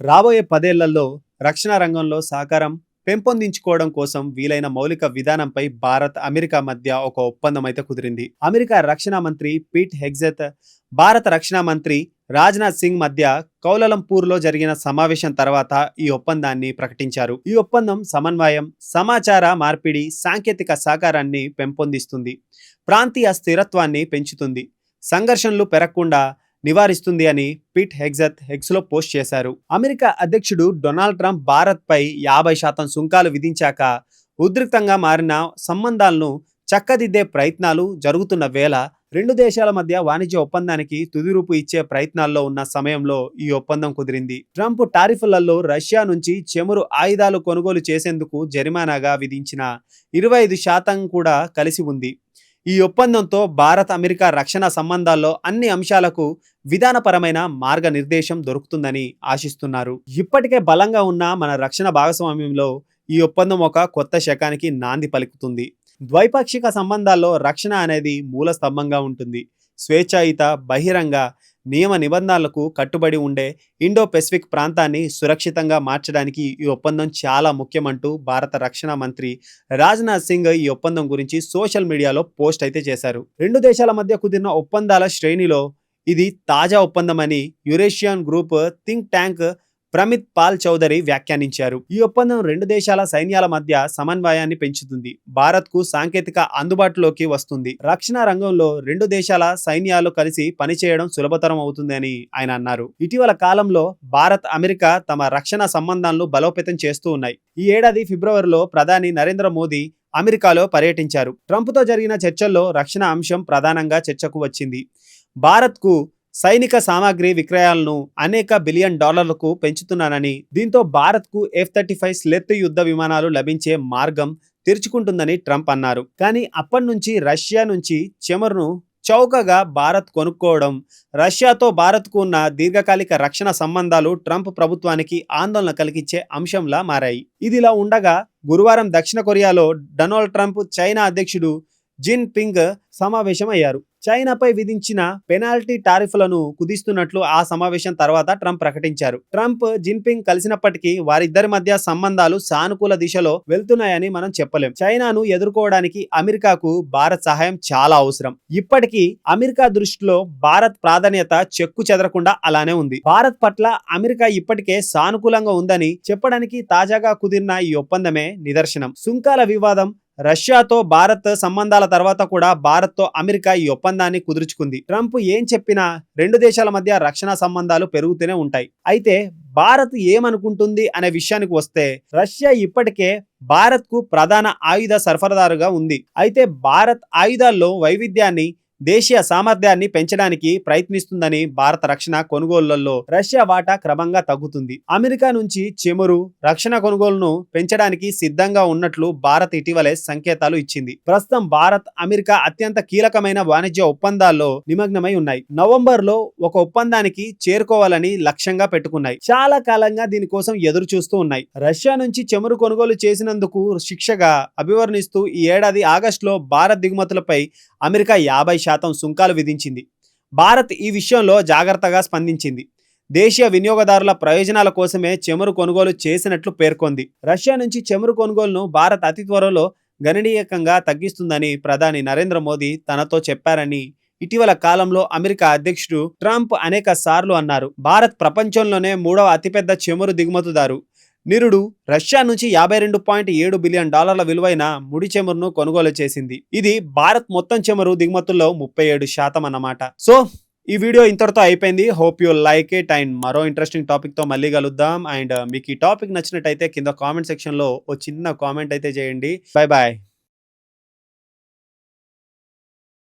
రాబోయే పదేళ్ళలో రక్షణ రంగంలో సహకారం పెంపొందించుకోవడం కోసం వీలైన మౌలిక విధానంపై భారత్ అమెరికా మధ్య ఒక ఒప్పందం అయితే కుదిరింది. అమెరికా రక్షణ మంత్రి పీట్ హెగ్జెత్ భారత రక్షణ మంత్రి రాజ్నాథ్ సింగ్ మధ్య కౌలలంపూర్లో జరిగిన సమావేశం తర్వాత ఈ ఒప్పందాన్ని ప్రకటించారు. ఈ ఒప్పందం సమన్వయం సమాచార మార్పిడి సాంకేతిక సహకారాన్ని పెంపొందిస్తుంది. ప్రాంతీయ స్థిరత్వాన్ని పెంచుతుంది. సంఘర్షణలు పెరగకుండా నివారిస్తుంది అని పిట్ హెగ్జత్ హెగ్స్లో పోస్ట్ చేశారు. అమెరికా అధ్యక్షుడు డొనాల్డ్ ట్రంప్ భారత్పై యాభై శాతం సుంకాలు విధించాక ఉద్రిక్తంగా మారిన సంబంధాలను చక్కదిద్దే ప్రయత్నాలు జరుగుతున్న వేళ రెండు దేశాల మధ్య వాణిజ్య ఒప్పందానికి తుది రూపు ఇచ్చే ప్రయత్నాల్లో ఉన్న సమయంలో ఈ ఒప్పందం కుదిరింది. ట్రంప్ టారిఫ్లలో రష్యా నుంచి చెమురు ఆయుధాలు కొనుగోలు చేసేందుకు జరిమానాగా విధించిన ఇరవై ఐదు శాతం కూడా కలిసి ఉంది. ఈ ఒప్పందంతో భారత్ అమెరికా రక్షణ సంబంధాల్లో అన్ని అంశాలకు విధానపరమైన మార్గనిర్దేశం దొరుకుతుందని ఆశిస్తున్నారు. ఇప్పటికే బలంగా ఉన్న మన రక్షణ భాగస్వామ్యంలో ఈ ఒప్పందం ఒక కొత్త శకానికి నాంది పలుకుతుంది. ద్వైపాక్షిక సంబంధాల్లో రక్షణ అనేది మూల స్తంభంగా ఉంటుంది. స్వేచ్ఛాయుత బహిరంగ నియమ నిబంధనలకు కట్టుబడి ఉండే ఇండో పెసిఫిక్ ప్రాంతాన్ని సురక్షితంగా మార్చడానికి ఈ ఒప్పందం చాలా ముఖ్యమంటూ భారత రక్షణ మంత్రి రాజ్నాథ్ సింగ్ ఈ ఒప్పందం గురించి సోషల్ మీడియాలో పోస్ట్ అయితే చేశారు. రెండు దేశాల మధ్య కుదిరిన ఒప్పందాల శ్రేణిలో ఇది తాజా ఒప్పందమని Eurasian group think tank Pramit Pal Chaudhuri వ్యాఖ్యానించారు. ఈ ఒప్పందం రెండు దేశాల సైన్యాల మధ్య సమన్వయాన్ని పెంచుతుంది. భారత్కు సాంకేతిక అందుబాటులోకి వస్తుంది. రక్షణ రంగంలో రెండు దేశాల సైన్యాలు కలిసి పనిచేయడం సులభతరం అవుతుందని ఆయన అన్నారు. ఇటీవల కాలంలో భారత్ అమెరికా తమ రక్షణ సంబంధాలను బలోపేతం చేస్తూ ఉన్నాయి. ఈ ఏడాది ఫిబ్రవరిలో ప్రధాని నరేంద్ర మోదీ అమెరికాలో పర్యటించారు. ట్రంప్తో జరిగిన చర్చల్లో రక్షణ అంశం ప్రధానంగా చర్చకు వచ్చింది. భారత్కు సైనిక సామాగ్రి విక్రయాలను అనేక బిలియన్ డాలర్లకు పెంచుతున్నానని దీంతో భారత్కు ఎఫ్ థర్టీ ఫైవ్ స్లెత్ యుద్ధ విమానాలు లభించే మార్గం తెరుచుకుంటుందని ట్రంప్ అన్నారు. కానీ అప్పటి నుంచి రష్యా నుంచి చెమరును చౌకగా భారత్ కొనుక్కోవడం రష్యాతో భారత్కు ఉన్న దీర్ఘకాలిక రక్షణ సంబంధాలు ట్రంప్ ప్రభుత్వానికి ఆందోళన కలిగించే అంశంలా మారాయి. ఇదిలా ఉండగా గురువారం దక్షిణ కొరియాలో డొనాల్డ్ ట్రంప్ చైనా అధ్యక్షుడు జిన్ పింగ్ సమావేశమయ్యారు. చైనాపై విధించిన పెనాల్టీ టారిఫ్లను కుదిస్తున్నట్లు ఆ సమావేశం తర్వాత ట్రంప్ ప్రకటించారు. ట్రంప్ జిన్పింగ్ కలిసినప్పటికీ వారిద్దరి మధ్య సంబంధాలు సానుకూల దిశలో వెళ్తున్నాయని మనం చెప్పలేం. చైనాను ఎదుర్కోవడానికి అమెరికాకు భారత్ సహాయం చాలా అవసరం. ఇప్పటికీ అమెరికా దృష్టిలో భారత్ ప్రాధాన్యత చెక్కు చెదరకుండా అలానే ఉంది. భారత్ పట్ల అమెరికా ఇప్పటికే సానుకూలంగా ఉందని చెప్పడానికి తాజాగా కుదిరిన ఈ ఒప్పందమే నిదర్శనం. సుంకాల వివాదం రష్యాతో భారత్ సంబంధాల తర్వాత కూడా భారత్తో అమెరికా ఈ ఒప్పందాన్ని కుదుర్చుకుంది. ట్రంప్ ఏం చెప్పినా రెండు దేశాల మధ్య రక్షణ సంబంధాలు పెరుగుతూనే ఉంటాయి. అయితే భారత్ ఏమనుకుంటుంది అనే విషయానికి వస్తే రష్యా ఇప్పటికే భారత్కు ప్రధాన ఆయుధ సరఫరాదారుగా ఉంది. అయితే భారత్ ఆయుధాల్లో వైవిధ్యాన్ని దేశీయ సామర్థ్యాన్ని పెంచడానికి ప్రయత్నిస్తుందని భారత రక్షణ కొనుగోళ్ళలో రష్యా వాటా క్రమంగా తగ్గుతుంది. అమెరికా నుంచి చెమురు రక్షణ కొనుగోలును పెంచడానికి సిద్ధంగా ఉన్నట్లు భారత్ ఇటీవలే సంకేతాలు ఇచ్చింది. ప్రస్తుతం భారత్ అమెరికా అత్యంత కీలకమైన వాణిజ్య ఒప్పందాల్లో నిమగ్నమై ఉన్నాయి. నవంబర్లో ఒక ఒప్పందానికి చేరుకోవాలని లక్ష్యంగా పెట్టుకున్నాయి. చాలా కాలంగా దీనికోసం ఎదురు చూస్తూ ఉన్నాయి. రష్యా నుంచి చెమురు కొనుగోలు చేసినందుకు శిక్షగా అభివర్ణిస్తూ ఈ ఏడాది ఆగస్టులో భారత్ దిగుమతులపై అమెరికా యాభై శాతం సుంకాలు విధించింది. భారత్ ఈ విషయంలో జాగ్రత్తగా స్పందించింది. దేశీయ వినియోగదారుల ప్రయోజనాల కోసమే చెమురు కొనుగోలు చేసినట్లు పేర్కొంది. రష్యా నుంచి చెమురు కొనుగోలును భారత్ అతి త్వరలో గణనీయకంగా తగ్గిస్తుందని ప్రధాని నరేంద్ర మోదీ తనతో చెప్పారని ఇటీవల కాలంలో అమెరికా అధ్యక్షుడు ట్రంప్ అనేక సార్లు అన్నారు. భారత్ ప్రపంచంలోనే మూడవ అతిపెద్ద చెమురు దిగుమతిదారు. నిరుడు రష్యా నుంచి యాభై రెండు పాయింట్ ఏడు బిలియన్ డాలర్ల విలువైన ముడి చెమరును కొనుగోలు చేసింది. ఇది భారత్ మొత్తం చెమరు దిగుమతుల్లో ముప్పై ఏడు శాతం అన్నమాట. సో ఈ వీడియో ఇంతటితో అయిపోయింది. Hope you like it and మరో ఇంట్రెస్టింగ్ టాపిక్తో మళ్ళీ కలుద్దాం. అండ్ మీకు ఈ టాపిక్ నచ్చినట్టయితే కింద కామెంట్ సెక్షన్లో ఓ చిన్న కామెంట్ అయితే చేయండి. Bye bye